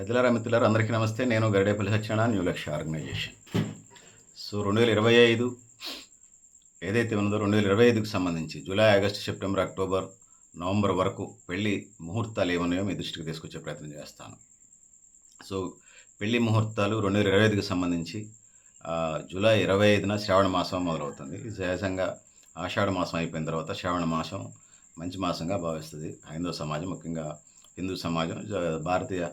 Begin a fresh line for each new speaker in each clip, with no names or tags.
పెద్దలారా మిత్రులారు అందరికీ నమస్తే. నేను Garidepalli Satyanarayana new Lakshya organisation so రెండు వేల ఇరవై ఐదు ఏదైతే ఉన్నదో రెండు వేల ఇరవై ఐదుకి సంబంధించి July August September October November వరకు పెళ్ళి ముహూర్తాలు ఏమన్నాయో మీ దృష్టికి తీసుకొచ్చే ప్రయత్నం చేస్తాను. సో పెళ్ళి ముహూర్తాలు రెండు వేల ఇరవై ఐదుకి సంబంధించి జూలై ఇరవై ఐదున శ్రావణ మాసం మొదలవుతుంది. ఇది సహజంగా ఆషాఢ మాసం అయిపోయిన తర్వాత శ్రావణ మాసం మంచి మాసంగా భావిస్తుంది. హైందవ సమాజం ముఖ్యంగా హిందూ సమాజం జ- భారతీయ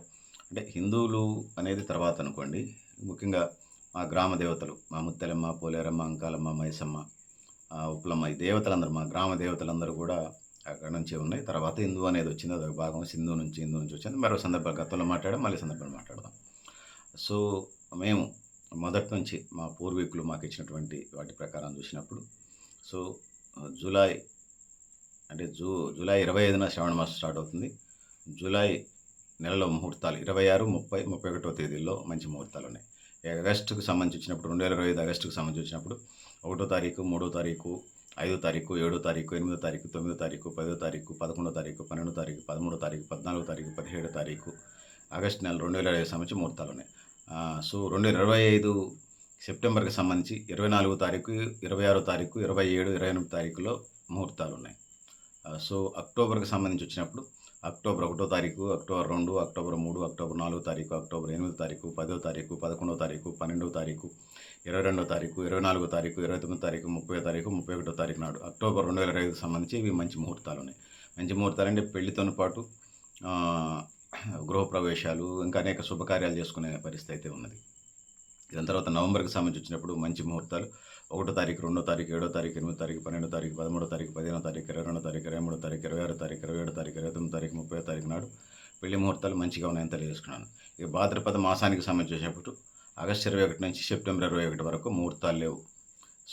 అంటే హిందువులు అనేది తర్వాత అనుకోండి. ముఖ్యంగా మా గ్రామ దేవతలు మా ముత్తెలమ్మ పోలేరమ్మ అంకాలమ్మ మైసమ్మ ఉప్పులమ్మ ఈ దేవతలందరూ మా గ్రామ దేవతలందరూ కూడా అక్కడ నుంచి ఉన్నాయి. తర్వాత హిందూ అనేది వచ్చింది. అదొక భాగం సింధు నుంచి హిందూ నుంచి వచ్చింది. మరో సందర్భాలు గతంలో మాట్లాడడం మళ్ళీ సందర్భాలు మాట్లాడదాం. సో మేము మొదటి నుంచి మా పూర్వీకులు మాకు ఇచ్చినటువంటి వాటి ప్రకారం చూసినప్పుడు సో జూలై అంటే జూ జూలై ఇరవై ఐదున శ్రావణ మాసం స్టార్ట్ అవుతుంది. జూలై నెలలో ముహూర్తాలు. ఇరవై ఆరు ముప్పై ముప్పై ఒకటో తేదీల్లో మంచి ముహూర్తాలు ఉన్నాయి ఆగస్టుకు సంబంధించి వచ్చినప్పుడు రెండు వేల ఇరవై ఐదు ఆగస్టుకు సంబంధించి వచ్చినప్పుడు ఒకటో తారీఖు మూడో తారీఖు ఐదో తారీఖు ఏడో తారీఖు ఎనిమిదో తారీఖు తొమ్మిదో తారీఖు పదో తారీఖు పదకొండో తారీఖు పన్నెండో తారీఖు పదమూడో తారీఖు పద్నాలుగో తారీఖు పదిహేడో తారీఖు ఆగస్టు నెల రెండు వేల ఇరవై సంబంధించి ముహూర్తాలు ఉన్నాయి సో రెండు వేల ఇరవై ఐదు సెప్టెంబర్కి సంబంధించి ఇరవై నాలుగో తారీఖు ఇరవై ఆరో తారీఖు ఇరవై ఏడు ఇరవై ఎనిమిది తారీఖులో ముహూర్తాలు ఉన్నాయి సో అక్టోబర్కి సంబంధించి వచ్చినప్పుడు అక్టోబర్ ఒకటో తారీఖు అక్టోబర్ రెండు అక్టోబర్ మూడు అక్టోబర్ నాలుగో తారీఖు అక్టోబర్ ఎనిమిదో తారీఖు పదో తారీఖు పదకొండో తారీఖు పన్నెండో తారీఖు ఇరవై రెండో తారీఖు ఇరవై నాలుగో తారీఖు ఇరవై తొమ్మిదో తారీఖు ముప్పై తారీఖు ముప్పై ఒకటో తారీఖు నాడు. అక్టోబర్ రెండు వేల ఐదుకి సంబంధించి ఇవి మంచి ముహూర్తాలు ఉన్నాయి. మంచి ముహూర్తాలు అంటే పెళ్ళితోను పాటు గృహప్రవేశాలు ఇంకా అనేక శుభకార్యాలు చేసుకునే పరిస్థితి అయితే ఉన్నది. దాని తర్వాత నవంబర్కి సంబంధించి వచ్చినప్పుడు మంచి ముహూర్తాలు. ఒకటో తారీఖు రెండో తారీఖు ఏడో తారీఖు ఎనిమిదో తారీఖు పన్నెండో తారీఖు పదమూడో తారీఖు పదిహేనో తారీఖు ఇరవై రెండో తారీఖు ఇరవై మూడో తారీఖు ఇరవై ఆరో తారీఖు ఇరవై ఏడో తారీఖు ఇరవై తొమ్మిది తారీఖు ముప్పై తారీఖు నాడు పెళ్ళి ముహూర్తాలు మంచిగా ఉన్నాయని తెలియజేసుకున్నాను. ఇక భాద్రపద మాసానికి సంబంధించేటప్పుడు ఆగస్టు ఇరవై ఒకటి నుంచి సెప్టెంబర్ ఇరవై ఒకటి వరకు ముహూర్తాలు లేవు.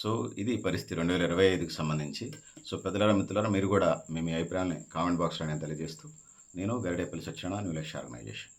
సో ఇది పరిస్థితి రెండు వేల ఇరవై ఐదుకి సంబంధించి. సో పెద్దలారా మిత్రులారా మీరు కూడా మీ మీ అభిప్రాయాన్ని కామెంట్ బాక్స్లో నేను తెలియజేస్తూ నేను గరిడేపల్లి సత్యనారాయణ న్యూ లక్ష్య ఆర్గనైజేషన్.